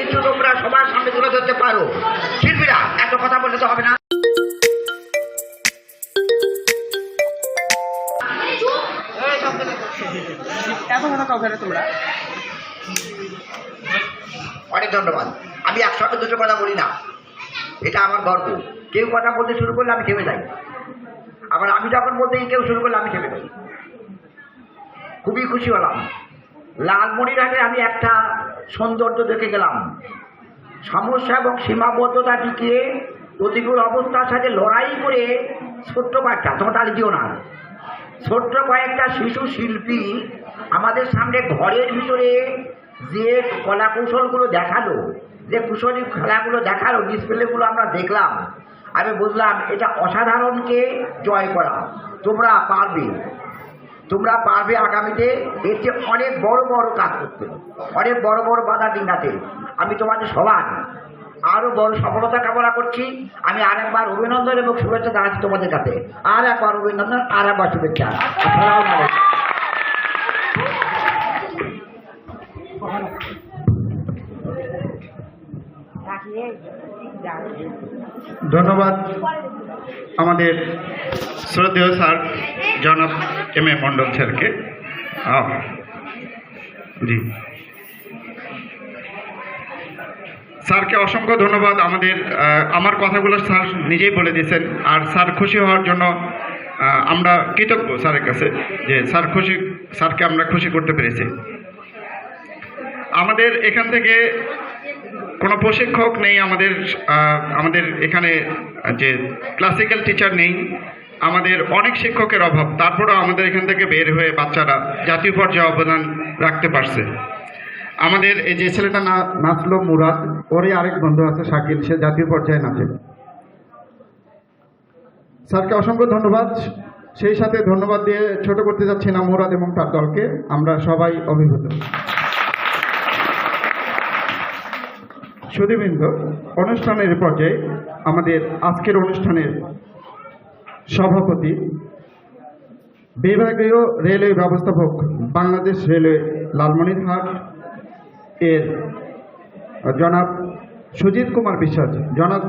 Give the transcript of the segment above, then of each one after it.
কিন্তু তোমরা সবার সামনে তুলে ধরতে পারো। শিল্পীরা এত কথা বললে তো হবে না। এত কথা কাউকে তোমরা? অনেক ধন্যবাদ। আমি একসঙ্গে দুটো কথা বলি না। এটা আমার গর্ব কেউ কথা বলতে শুরু করলে আমি থেমে যাই। আবার আমি যখন বলতে কেউ শুরু করলে আমি থেমে যাই। খুবই খুশি হলাম। লালমনিরহাটে আমি একটা সৌন্দর্য দেখে গেলাম। সমস্যা এবং সীমাবদ্ধতা টিকিয়ে প্রতিকূল অবস্থার সাথে লড়াই করে ছোট্ট বাচ্চা তোমার দিও না। ছোট্ট কয়েকটা শিশু শিল্পী আমাদের সামনে ঘরের ভিতরে যে কলা কৌশলগুলো দেখাল, যে কুশলী খেলাগুলো দেখাল ডিসপ্লেগুলো আমরা দেখলাম। আমি বুঝলাম এটা অসাধারণকে জয় করা। তোমরা পারবে। তোমরা পারবে আগামীতে এর চেয়ে অনেক বড় বড় কাজ করতে। অনেক বড় বড় বাধা ডিঙ্গাতে আমি তোমাদের সবার আরও বড় সফলতা কামনা করছি। আমি আরেকবার অভিনন্দন এবং শুভেচ্ছা জানাচ্ছি তোমাদের কাছে। আর একবার অভিনন্দন আর একবার শুভেচ্ছা। ধন্যবাদ। আমাদের শ্রদ্ধেয় স্যার জনাব এম এ মণ্ডল স্যারকে। জি। স্যারকে অসংখ্য ধন্যবাদ। আমাদের আমার কথাগুলো স্যার নিজেই বলে দিয়েছেন। আর স্যার খুশি হওয়ার জন্য আমরা কৃতজ্ঞ স্যারের কাছে যে স্যার খুশি, স্যারকে আমরা খুশি করতে পেরেছি। আমাদের এখান থেকে কোনো প্রশিক্ষক নেই আমাদের আমাদের এখানে, যে ক্লাসিক্যাল টিচার নেই। আমাদের অনেক শিক্ষকের অভাব। তারপরেও আমাদের এখান থেকে বের হয়ে বাচ্চারা জাতীয় পর্যায়ে অবদান রাখতে পারছে। আমাদের এই যে ছেলেটা না, নাচলো মুরাদ, ওরই আরেক বন্ধু আছে শাকিল, সে জাতীয় পর্যায়ে নাচে। স্যারকে অসংখ্য ধন্যবাদ। সেই সাথে ধন্যবাদ দিয়ে ছোট করতে যাচ্ছি না মুরাদ এবং তার দলকে। আমরা সবাই অভিভূত। সুদীবৃন্দ অনুষ্ঠানের পর্যায়ে আমাদের আজকের অনুষ্ঠানের সভাপতি, বিভাগীয় রেলওয়ে ব্যবস্থাপক, বাংলাদেশ রেলওয়ে লালমনিরহাট এর জনাব সুজিত কুমার বিশ্বাস, জনাব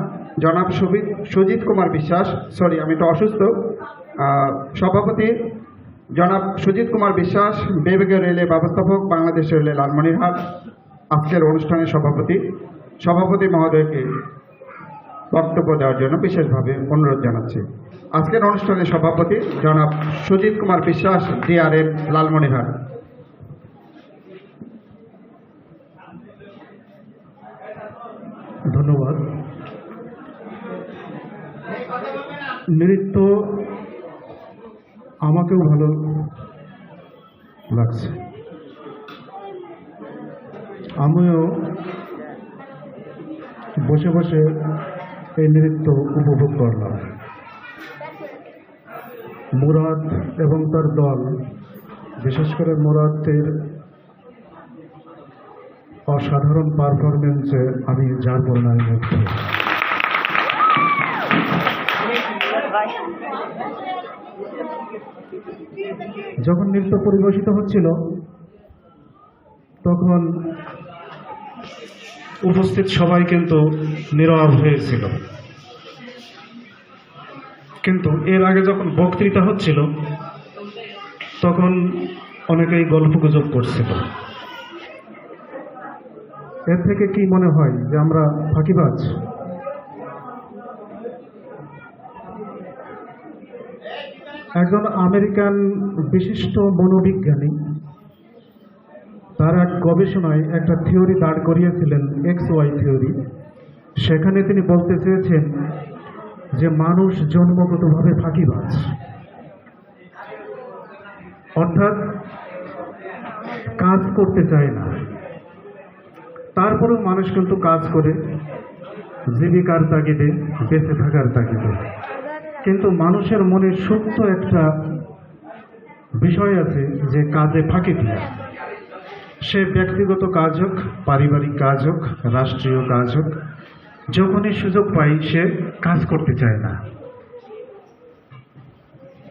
জনাব সুবিত সুজিত কুমার বিশ্বাস সরি আমি একটু অসুস্থ সভাপতি, জনাব সুজিত কুমার বিশ্বাস, বিভাগীয় রেলওয়ে ব্যবস্থাপক, বাংলাদেশ রেলওয়ে লালমনিরহাট আজকের অনুষ্ঠানের সভাপতি। সভাপতি মহোদয়কে বক্তব্য দেওয়ার জন্য বিশেষভাবে অনুরোধ জানাচ্ছি। আজকের অনুষ্ঠানের সভাপতি জনাব সুজিত কুমার বিশ্বাস, ডিআরএম লালমনিরহাট। ধন্যবাদ। নৃত্য আমাকেও ভালো লাগছে। আমিও বসে বসে এই নৃত্য উপভোগ করলাম। মুরাদ এবং তার দল, বিশেষ করে মুরাদের অসাধারণ পারফরমেন্সে আমি যার বর্ণায় মুগ্ধ যখন নৃত্য পরিবেশিত হচ্ছিল, তখন উপস্থিত সবাই কিন্তু নীরব হয়েছিল। কিন্তু এর আগে যখন বক্তৃতা হচ্ছিল, তখন অনেকেই গল্প গুজব করছিল। এর থেকে কি মনে হয় যে আমরা ফাঁকিবাজ? একজন আমেরিকান বিশিষ্ট মনোবিজ্ঞানী গবেষণায় একটা থিওরি দাঁড় করিয়েছিলেন এক্স ওয়াই থিওরি। সেখানে তিনি বলতে চেয়েছেন যে মানুষ জন্মগতভাবে ফাঁকিবাজ। অর্থাৎ কাজ করতে চায় না। তারপরেও মানুষ কিন্তু কাজ করে, জীবিকার তাগিদে, বেঁচে থাকার তাগিদে। কিন্তু মানুষের মনে সুপ্ত একটা বিষয় আছে যে কাজে ফাঁকি দিয়া। সে ব্যক্তিগত কাজ হোক, পারিবারিক কাজ হোক, রাষ্ট্রীয় কাজ হোক, যখনই সুযোগ পাই সে কাজ করতে চায় না।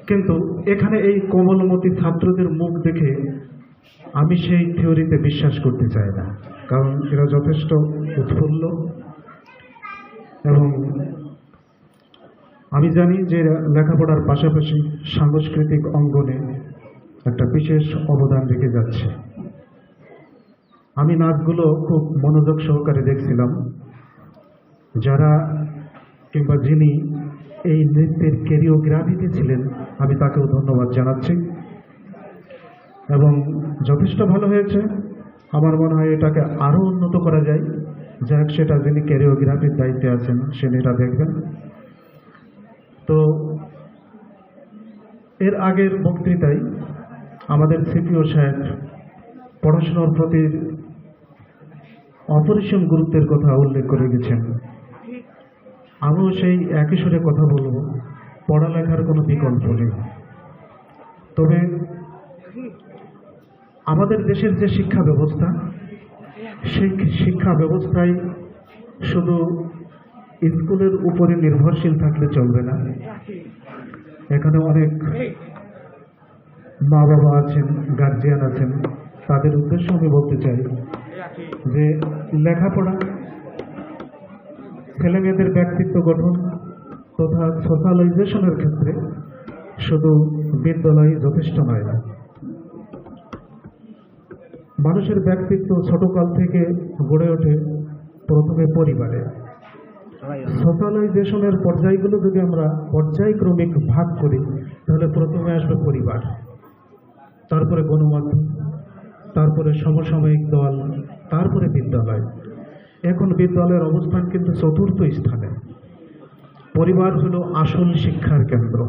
কিন্তু এখানে এই কোমলমতি ছাত্রদের মুখ দেখে আমি সেই থিওরিতে বিশ্বাস করতে চাই না, কারণ এরা যথেষ্ট উৎফুল্ল এবং আমি জানি যে লেখাপড়ার পাশাপাশি সাংস্কৃতিক অঙ্গনে একটা বিশেষ অবদান রেখে যাচ্ছে। আমি নাচগুলো খুব মনোযোগ সহকারে দেখছিলাম। যারা কিংবা যিনি এই নৃত্যের কেরিওগ্রাফিতে ছিলেন, আমি তাকেও ধন্যবাদ জানাচ্ছি। এবং যথেষ্ট ভালো হয়েছে। আমার মনে হয় এটাকে আরও উন্নত করা যায়। যাক, সেটা যিনি ক্যারিওগ্রাফির দায়িত্বে আছেন, সে এটা দেখবেন। তো এর আগের বক্তৃতায় আমাদের সিপিও সাহেব পড়াশোনার প্রতি অপরিসীম গুরুত্বের কথা উল্লেখ করে গেছেন। আমিও সেই একই সুরে কথা বলব। পড়ালেখার কোনো বিকল্প নেই। তবে আমাদের দেশের যে শিক্ষা ব্যবস্থা সেই শিক্ষা ব্যবস্থায় শুধু স্কুলের উপরে নির্ভরশীল থাকলে চলবে না। এখানে অনেক মা বাবা আছেন গার্জিয়ান আছেন। তাদের উদ্দেশ্য আমি বলতে চাই যে লেখাপড়া, ছেলেমেয়েদের ব্যক্তিত্ব গঠন তথা সোশ্যালাইজেশনের ক্ষেত্রে শুধু বিদ্যালয় যথেষ্ট নয় না। মানুষের ব্যক্তিত্ব ছোটকাল থেকে গড়ে ওঠে প্রথমে পরিবারে। সোশ্যালাইজেশনের পর্যায়গুলো যদি আমরা পর্যায়ক্রমিক ভাগ করি, তাহলে প্রথমে আসবে পরিবার, তারপরে গণমাধ্যম। তারপরে সমসাময়িক দল, তারপরে বিদ্যালয়। এখন বিদ্যালয়ের অবস্থান কিন্তু চতুর্থ স্থানে। পরিবার হলো আসল শিক্ষার কেন্দ্র।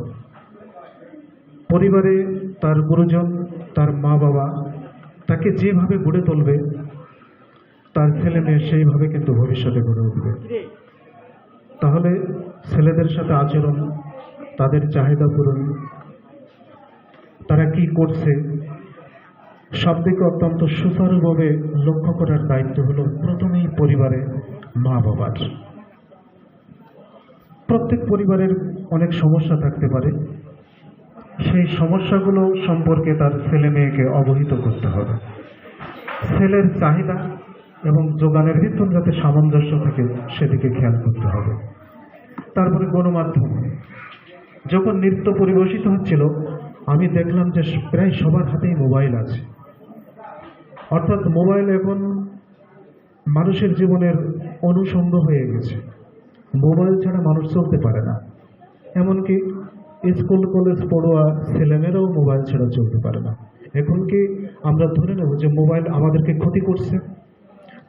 পরিবারে তার গুরুজন, তার মা বাবা তাকে যেভাবে গড়ে তুলবে, তার ছেলে মেয়ে সেইভাবে কিন্তু ভবিষ্যতে গড়ে উঠবে। তাহলে ছেলেদের সাথে আচরণ, তাদের চাহিদা পূরণ, তারা কি করছে সব দিকে অত্যন্ত সুচারুভাবে লক্ষ্য করার দায়িত্ব হলো প্রথমেই পরিবারে মা বাবার। প্রত্যেক পরিবারের অনেক সমস্যা থাকতে পারে। সেই সমস্যাগুলো সম্পর্কে তার ছেলে মেয়েকে অবহিত করতে হবে। ছেলের চাহিদা এবং যোগানের ভিতর যাতে সামঞ্জস্য থাকে, সেদিকে খেয়াল করতে হবে। তারপরে গণমাধ্যম। যখন নৃত্য পরিবেশিত হচ্ছিল, আমি দেখলাম যে প্রায় সবার হাতেই মোবাইল আছে। অর্থাৎ মোবাইল এখন মানুষের জীবনের অনুষঙ্গ হয়ে গেছে। মোবাইল ছাড়া মানুষ চলতে পারে না। এমনকি স্কুল, কলেজ পড়ুয়া ছেলেমেয়েরাও মোবাইল ছাড়া চলতে পারে না। এখন কি আমরা ধরে নেব যে মোবাইল আমাদেরকে ক্ষতি করছে?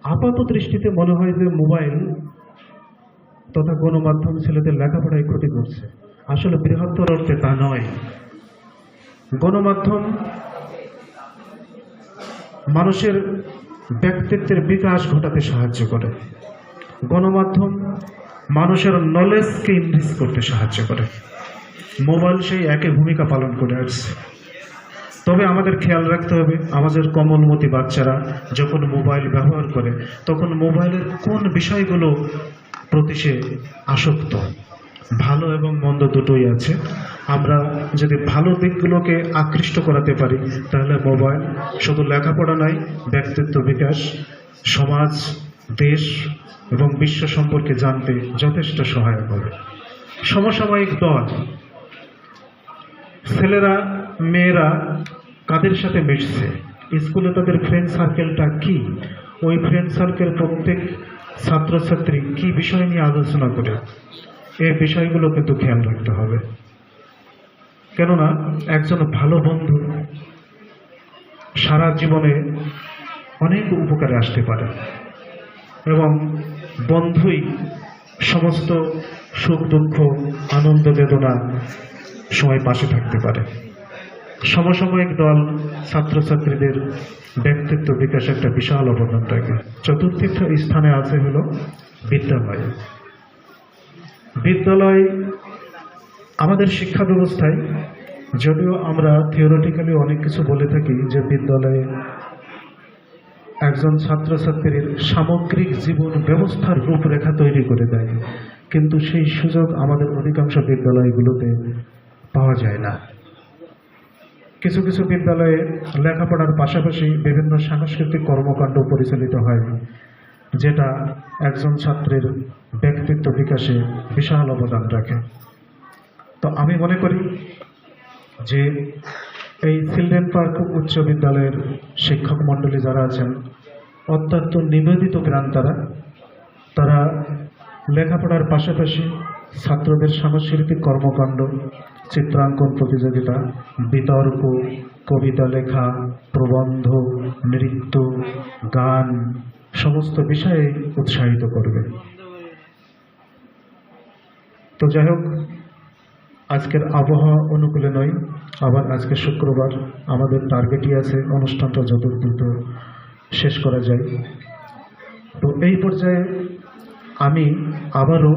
আপাত দৃষ্টিতে মনে হয় যে মোবাইল তথা গণমাধ্যম ছেলেদের লেখাপড়ায় ক্ষতি করছে। আসলে বৃহত্তর অর্থে তা নয়। গণমাধ্যম মানুষের ব্যক্তিত্বের বিকাশ ঘটাতে সাহায্য করে। গণমাধ্যম মানুষের নলেজকে ইনক্রিজ করতে সাহায্য করে। মোবাইল সেই একই ভূমিকা পালন করে আসছে। তবে আমাদের খেয়াল রাখতে হবে, আমাদের কমলমতি বাচ্চারা যখন মোবাইল ব্যবহার করে, তখন মোবাইলের কোন বিষয়গুলো প্রতি সে আসক্ত? ভালো এবং মন্দ দুটোই আছে। আমরা যদি ভালো দিকগুলোকে আকৃষ্ট করাতে পারি, তাহলে মোবাইল শুধু লেখাপড়া নয়, ব্যক্তিত্ব বিকাশ, সমাজ, দেশ এবং বিশ্ব সম্পর্কে জানতে যথেষ্ট সহায়ক হবে। সমসাময়িক দল, ছেলেরা, মেয়েরা কাদের সাথে মিশছে? স্কুলে তাদের ফ্রেন্ড সার্কেলটা কি? ওই ফ্রেন্ড সার্কেল প্রত্যেক ছাত্রছাত্রী কি বিষয় নিয়ে আলোচনা করে? এই বিষয়গুলো কিন্তু খেয়াল রাখতে হবে। কেননা একজন ভালো বন্ধু সারা জীবনে অনেক উপকারে আসতে পারে। এবং বন্ধুই সমস্ত সুখ, দুঃখ, আনন্দ, বেদনা সময় পাশে থাকতে পারে। সমসাময়িক দল ছাত্রছাত্রীদের ব্যক্তিত্ব বিকাশে একটা বিশাল অবদান রাখে চতুর্থ স্থানে আছে হলো বিদ্যালয়। বিদ্যালয় আমাদের শিক্ষা ব্যবস্থায় যদিও আমরা থিওরিটিক্যালি অনেক কিছু বলে থাকি যে বিদ্যালয়ে একজন ছাত্রছাত্রীর সামগ্রিক জীবন ব্যবস্থার রূপরেখা তৈরি করে দেয়, কিন্তু সেই সুযোগ আমাদের অধিকাংশ বিদ্যালয়গুলোতে পাওয়া যায় না। কিছু কিছু বিদ্যালয়ে লেখাপড়ার পাশাপাশি বিভিন্ন সাংস্কৃতিক কর্মকাণ্ড পরিচালিত হয়, যেটা একজন ছাত্রের ব্যক্তিত্ব বিকাশে বিশাল অবদান রাখে। তো আমি মনে করি যে এই চিলড্রেন পার্ক উচ্চ বিদ্যালয়ের শিক্ষক মণ্ডলী যারা আছেন, অত্যন্ত নিবেদিত প্রাণ তারা তারা লেখাপড়ার পাশাপাশি ছাত্রদের সাংস্কৃতিক কর্মকাণ্ড, চিত্রাঙ্কন প্রতিযোগিতা, বিতর্ক, কবিতা লেখা, প্রবন্ধ, নৃত্য, গান, সমস্ত বিষয়ে উৎসাহিত করবে। তো যাই হোক আজকের আবহাওয়া অনুকূলে নয়। আবার আজকে শুক্রবার আমাদের টার্গেটই আছে অনুষ্ঠানটা যত দ্রুত শেষ করা যায়। তো এই পর্যায়ে আমি আবারও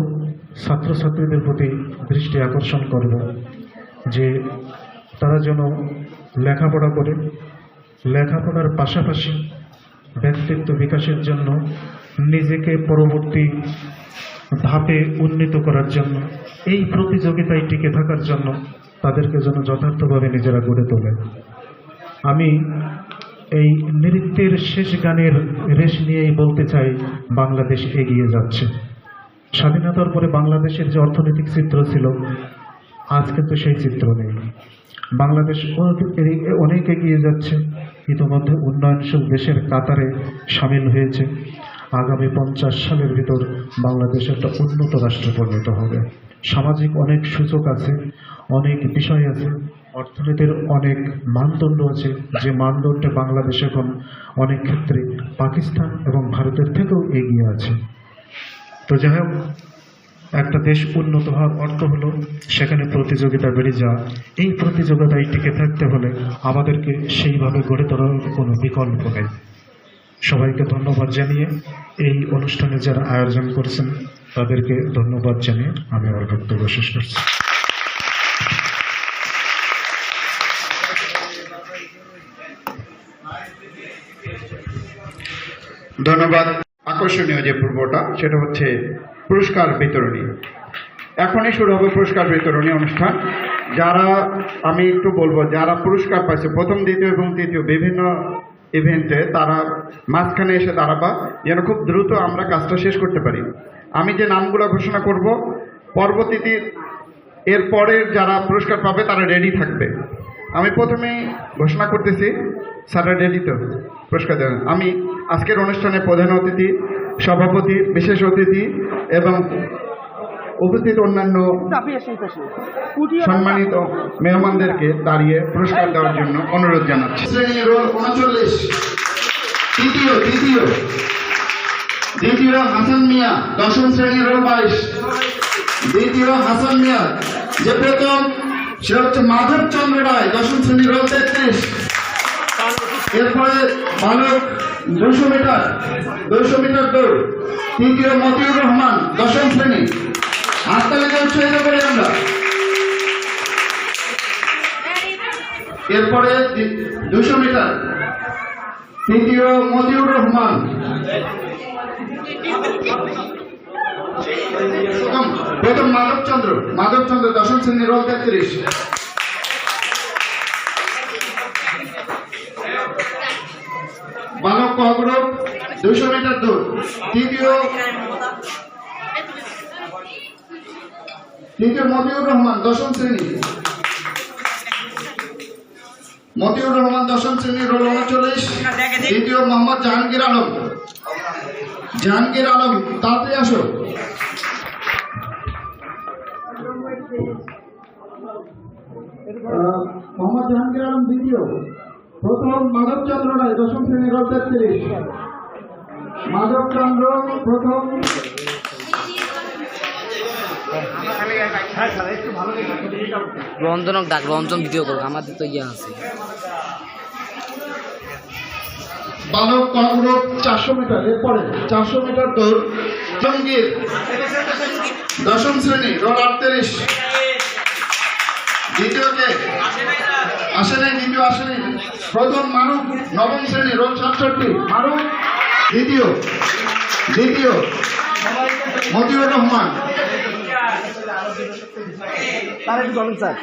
ছাত্রছাত্রীদের প্রতি দৃষ্টি আকর্ষণ করব যে তারা যেন লেখাপড়া করে। লেখাপড়ার পাশাপাশি ব্যক্তিত্ব বিকাশের জন্য নিজেকে পরবর্তী ধাপে উন্নীত করার জন্য, এই প্রতিযোগিতায় টিকে থাকার জন্য তাদেরকে যেন যথার্থভাবে নিজেরা গড়ে তোলে। আমি এই নৃত্যের শেষ গানের রেশ নিয়েই বলতে চাই, বাংলাদেশ এগিয়ে যাচ্ছে। স্বাধীনতার পরে বাংলাদেশের যে অর্থনৈতিক চিত্র ছিল আজ কিন্তু সেই চিত্র নেই। বাংলাদেশ অনেক এগিয়ে যাচ্ছে। ইতিমধ্যে উন্নয়নশীল দেশের কাতারে সামিল হয়েছে। আগামী পঞ্চাশ সালের ভিতর বাংলাদেশ একটা উন্নত রাষ্ট্রে পরিণত হবে। সামাজিক অনেক সুযোগ আছে, অনেক বিষয় আছে, অর্থনীতির অনেক মানদণ্ড আছে। যে মানদণ্ডে বাংলাদেশ এখন অনেক ক্ষেত্রে পাকিস্তান এবং ভারতের থেকেও এগিয়ে আছে। তো যাই হোক, একটা দেশ উন্নত হওয়ার অর্থ হলো, সেখানে প্রতিযোগিতা বেড়ে যাওয়া। এই প্রতিযোগিতায় টিকে থাকতে হলে আমাদেরকে সেইভাবে গড়ে তোলার কোনো বিকল্প নেই। সবাইকে ধন্যবাদ জানিয়ে এই অনুষ্ঠানে যারা আয়োজন করেছেন, তাদেরকে ধন্যবাদ জানিয়ে আমি আমার বক্তব্য শেষ করছি। ধন্যবাদ। আকর্ষণীয় যে পূর্বটা, সেটা হচ্ছে পুরস্কার বিতরণী। এখনই শুরু হবে পুরস্কার বিতরণী অনুষ্ঠান। যারা, আমি একটু বলব, যারা পুরস্কার পাইছে, প্রথম, দ্বিতীয় এবং তৃতীয় বিভিন্ন ইভেন্টে তারা মাঝখানে এসে দাঁড়াবা। যেন খুব দ্রুত আমরা কাজটা শেষ করতে পারি। আমি যে নামগুলো ঘোষণা করব, পরবর্তীতে এরপরে যারা পুরস্কার পাবে, তারা রেডি থাকবে। আমি প্রথমেই ঘোষণা করতেছি, স্যাররা রেডি তো? পুরস্কার দেবেন। আমি আজকের অনুষ্ঠানে প্রধান অতিথি, সভাপতি, বিশেষ অতিথি এবং উপস্থিত অন্যান্য সম্মানিত মেহমানদেরকে দাঁড়িয়ে পুরস্কার দেওয়ার জন্য অনুরোধ জানাচ্ছি। শ্রেণি রোল উনচল্লিশ। তৃতীয় তৃতীয় দ্বিতীয় হাসান মিয়া। দশম শ্রেণি রোল বাইশ। দ্বিতীয় হাসান মিয়া। যে প্রথম সে হচ্ছে মাধব চন্দ্র রায় দশম শ্রেণি রোল তেত্রিশ। এরপরে বালক দুশো মিটার দুশো মিটার দৌড়। তৃতীয় মতিউর রহমান দশম শ্রেণি। হাততালিতে উৎসাহিত করি আমরা। এরপরে দুশো মিটার। তৃতীয় মতিউর রহমান। প্রথম মাধবচন্দ্র। মাধবচন্দ্র দশম শ্রেণি রোল তেত্রিশ। বালক কগ্রব দুশো মিটার দৌড় তৃতীয় তৃতীয় মতিউর রহমান, দশম শ্রেণি। মতিউর রহমান, দশম শ্রেণি, রোল উনচল্লিশ। দ্বিতীয় মোহাম্মদ জাহাঙ্গীর আলম। জাহাঙ্গীর আলম, তাড়াতাড়ি আসো। মোহাম্মদ জাহাঙ্গীর আলম দ্বিতীয়। প্রথম মাধবচন্দ্র রায়, দশম শ্রেণি, রোল তেত্রিশ। মাধবচন্দ্র প্রথম। রঞ্জনক ডাক রঞ্জন ভিডিও করুক, আমাদের তো ইয়ে আছে। চারশো মিটার জঙ্গির। দশম শ্রেণি রোল আটত্রিশ দ্বিতীয় কে আসে নাই, দ্বিতীয় আসে নাই। প্রথম মারুফ নবম শ্রেণি, রোল সাতষট্টি মারুফ দ্বিতীয় দ্বিতীয়, মতিউর রহমান। তার একটু বলেন স্যার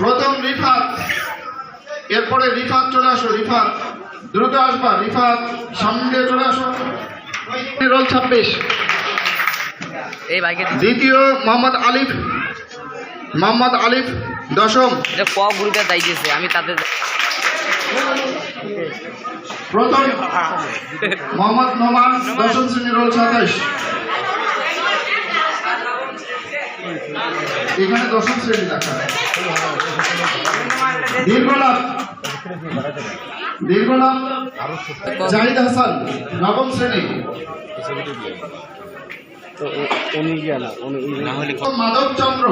প্রথম রিফাত। এরপরে রিফাত চলে আসো রিফাত। দ্রুত আসবা রিফাত সামনে চলে আসো। রোল ছাব্বিশ। দ্বিতীয় মোহাম্মদ আলিফ। মোহাম্মদ আলিফ। দশম ক গ্রুপে যাইতেছে আমি তাদের প্রথম মোহাম্মদ নোমান দশম শ্রেণি রোল সাতাইশ। এখানে দশম শ্রেণি দীর্ঘলাভ দীর্ঘলাভ জাহিদ হাসান নবম শ্রেণি। মাধব চন্দ্র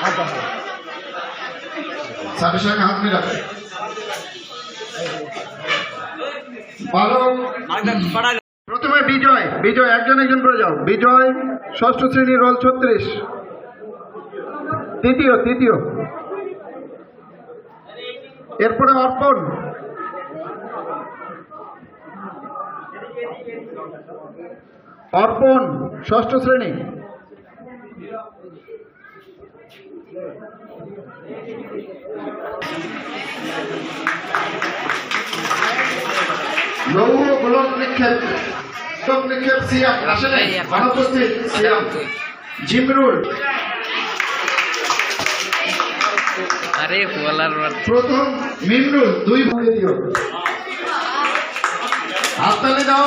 হাত প্রথমে বিজয় বিজয়, একজন একজন করে যাও। বিজয়, ষষ্ঠ শ্রেণি রোল ছত্রিশ। তৃতীয় তৃতীয়। এরপরে অর্পণ। অর্পণ ষষ্ঠ শ্রেণি। লৌহ গোলক নিক্ষেপ গোলক নিক্ষেপ সিয়াম আসেন অনুপস্থিত সিয়াম। জিমরুল আরে বলার প্রথম মিমরুল দুই ভাগে দিও। হাততালি দাও।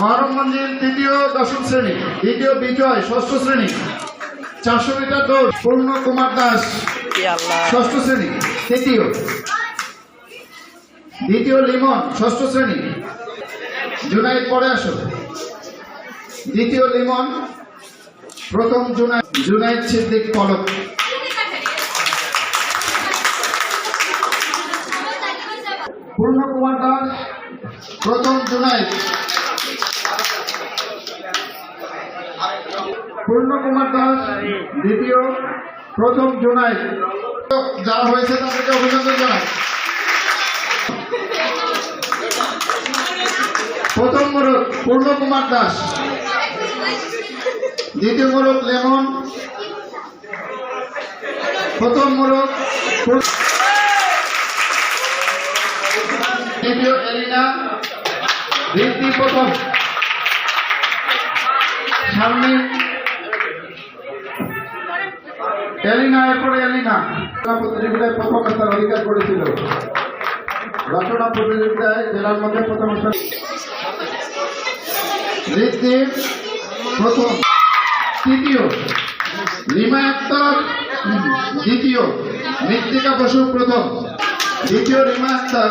মহরম মঞ্জিল তৃতীয়, দশম শ্রেণি, দ্বিতীয় বিজয়, ষষ্ঠ শ্রেণি, চারশো মিটার দৌড়, পূর্ণ কুমার দাস, ষষ্ঠ শ্রেণি, তৃতীয়। দ্বিতীয় লিমন, ষষ্ঠ শ্রেণি, জুনাইদ পরে আসো। দ্বিতীয় লিমন, প্রথম জুনাই, জুনাইদ সিদ্দিক পলক। পূর্ণ কুমার দাস, প্রথম জুনাইদ। পূর্ণ কুমার দাস, দ্বিতীয় প্রথম জুনাইদ যারা হয়েছে তাদেরকে অভিনন্দন জানাই। প্রথম মোড়ক পূর্ণ কুমার দাস। দ্বিতীয় মোড়ক লেমন। প্রথম মোড়ক দ্বিতীয় এলিনা। ঋদ্ধি প্রথম। সামনে এলিনা, এরপরে এলিনা। প্রতিযোগিতায় প্রথম স্থান অধিকার করেছিল। রচনা প্রতিযোগিতায় জেলার মধ্যে প্রথম স্থান। ঋদ্ধি প্রথম। তৃতীয়। লিমা আক্তার, দ্বিতীয়। মৃত্তিকা বসু, প্রথম। দ্বিতীয় রিমা আক্তার।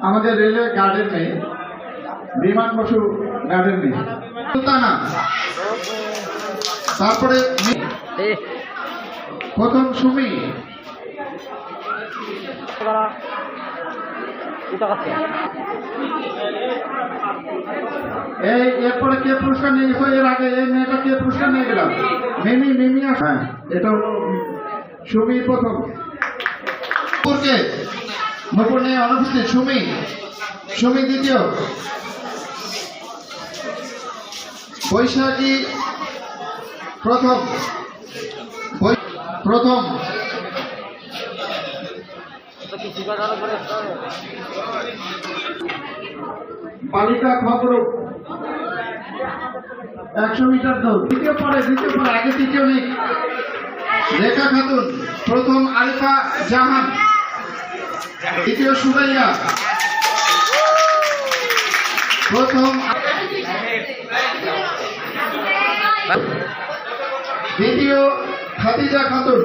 আমাদের রেলওয়ে গার্ডেন নেই। বিমান বসু গার্ডেন নেই। সুলতানা। তারপরে প্রথম সুমি। এই এরপরে কে পুরস্কার নিয়ে গেছো? এর আগে এই মেয়েটা কে পুরস্কার নিয়ে গেলাম মিমি মিমি আস- হ্যাঁ। এটা হলো সুমি প্রথম। নুপুর নিয়ে অনুপস্থিত সুমি। সুমি দ্বিতীয়। বৈশাখী প্রথম প্রথম। বালিকা খবর একশো মিটার দৌড়। দ্বিতীয় পরে দ্বিতীয় পরে, আগে তৃতীয় নেই। রেখা খাতুন, প্রথম আরিফা জাহান। দ্বিতীয় সুরাইয়া প্রথম দ্বিতীয় খাদিজা খাতুন।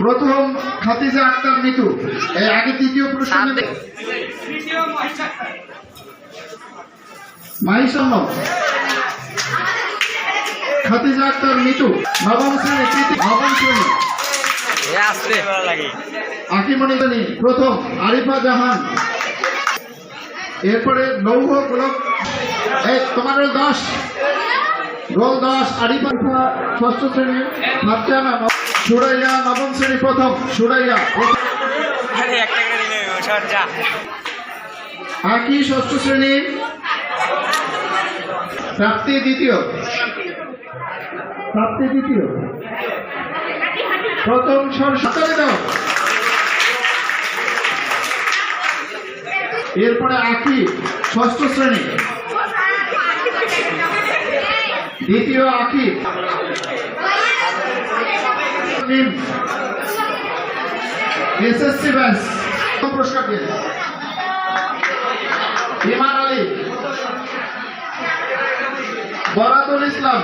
প্রথম খাদিজা আক্তার মিতু। এই আগে তৃতীয় সাত নেবে খাদিজা আক্তার মিতু। নবম শ্রেণি তৃতীয় নবম শ্রেণি। আকিমণি প্রথম আরিফা জাহান। এরপরে লৌহ গোলক তোমার রোল দশ। রোল দশ আরিফা ষষ্ঠ শ্রেণি ফাতেমা সুরাইয়া নবম শ্রেণি প্রথম সুরাইয়া। প্রথম। ষষ্ঠ শ্রেণি। প্রাপ্তি দ্বিতীয়। প্রাপ্তি দ্বিতীয়। প্রথম স্বর সাঁতারে দাও এরপরে আকি ষষ্ঠ শ্রেণি। দ্বিতীয় আকি। এসএসসি ব্যাস পুরস্কার ইমান আলী। বরাতুল ইসলাম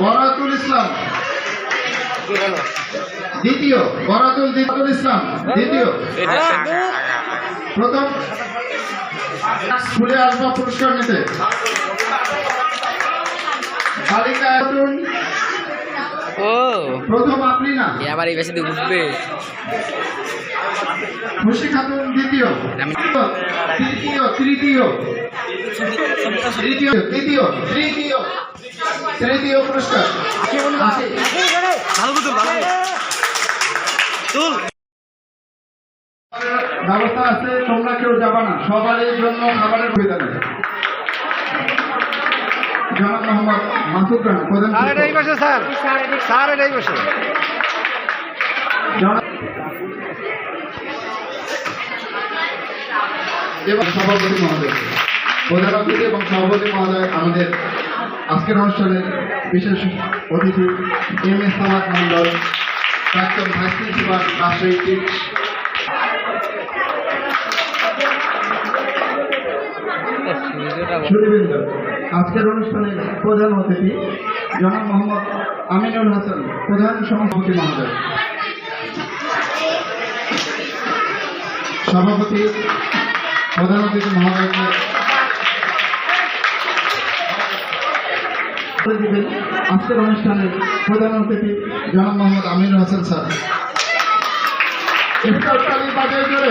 বরাতুল ইসলাম। দ্বিতীয়, বরাতুল দ্বিতুল ইসলাম, দ্বিতীয়। প্রথম, স্কুলে আসবা পুরস্কার নিতে। বালিকা খাতুন ও। প্রথম আপনি না? এ আবার এই উঠবে। খুশি খাতুন দ্বিতীয়। তৃতীয় তৃতীয়। তৃতীয় তৃতীয় তৃতীয়। তৃতীয় পুরস্কার। আশি। ব্যবস্থা আছে তোমরা কেউ যাবা না। সবারই জন্য খাবারের সুবিধা নেই। জনাব মোহাম্মদ মাসুদ রানা প্রধান শিক্ষক। স্যার। স্যার এটাই বসে সভাপতি মহোদয়। প্রধান অতিথি এবং সভাপতি মহোদয় আমাদের আজকের অনুষ্ঠানের বিশেষ অতিথি এম এস সামাদ মন্ডল প্রাক্তন ভাইস প্রিন্সিপাল রাজশাহী সুদীবৃন্দ আজকের অনুষ্ঠানের প্রধান অতিথি জনাব মোহাম্মদ আমিনুল হাসান, প্রধান সভাপতি মহোদয়। সভাপতি, প্রধান অতিথি মহোদয়কে আজকের অনুষ্ঠানের প্রধান অতিথি জনাব মোহাম্মদ আমিনুল হাসান স্যার। বাজার করে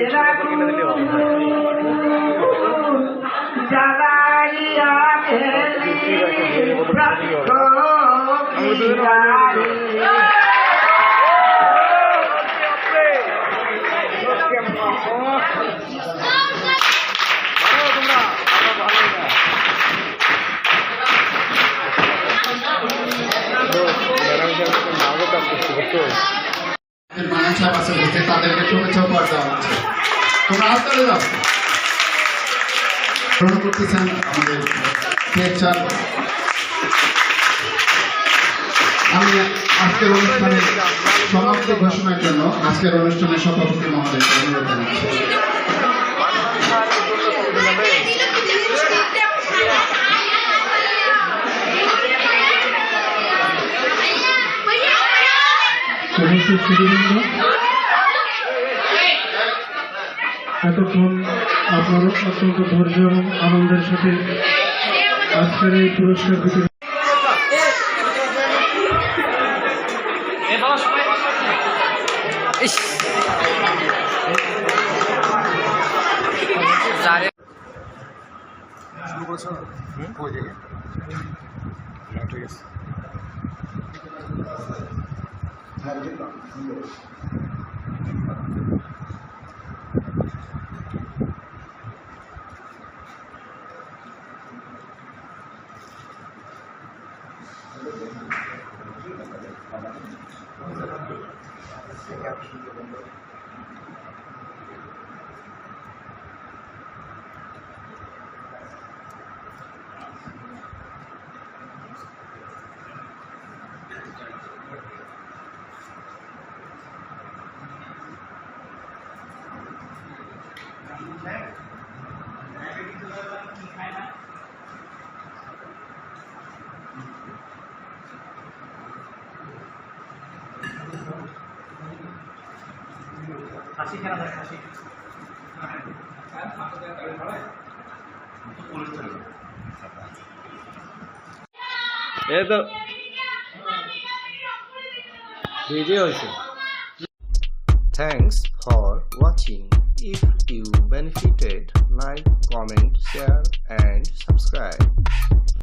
সাহেব আছে বলতে তাদেরকে শুভেচ্ছা উপহার দেওয়া হচ্ছে তোমরা হাততালি দাও। গ্রহণ করতেছেন আমাদের লেকচার আমি আজকের অনুষ্ঠানের সমাপ্তি ঘোষণার জন্য আজকের অনুষ্ঠানের সভাপতি মহোদয়কে অনুরোধ জানাচ্ছি। সমস্ত সুদীবৃন্দ এতক্ষণ আপনারা অত্যন্ত ধৈর্য এবং আনন্দের সাথে আজকের এই পুরস্কার বিতরণ ইস চারে এই তো ভিডিও হয়েছে Thanks for watching. If you benefited, like, comment, share and subscribe.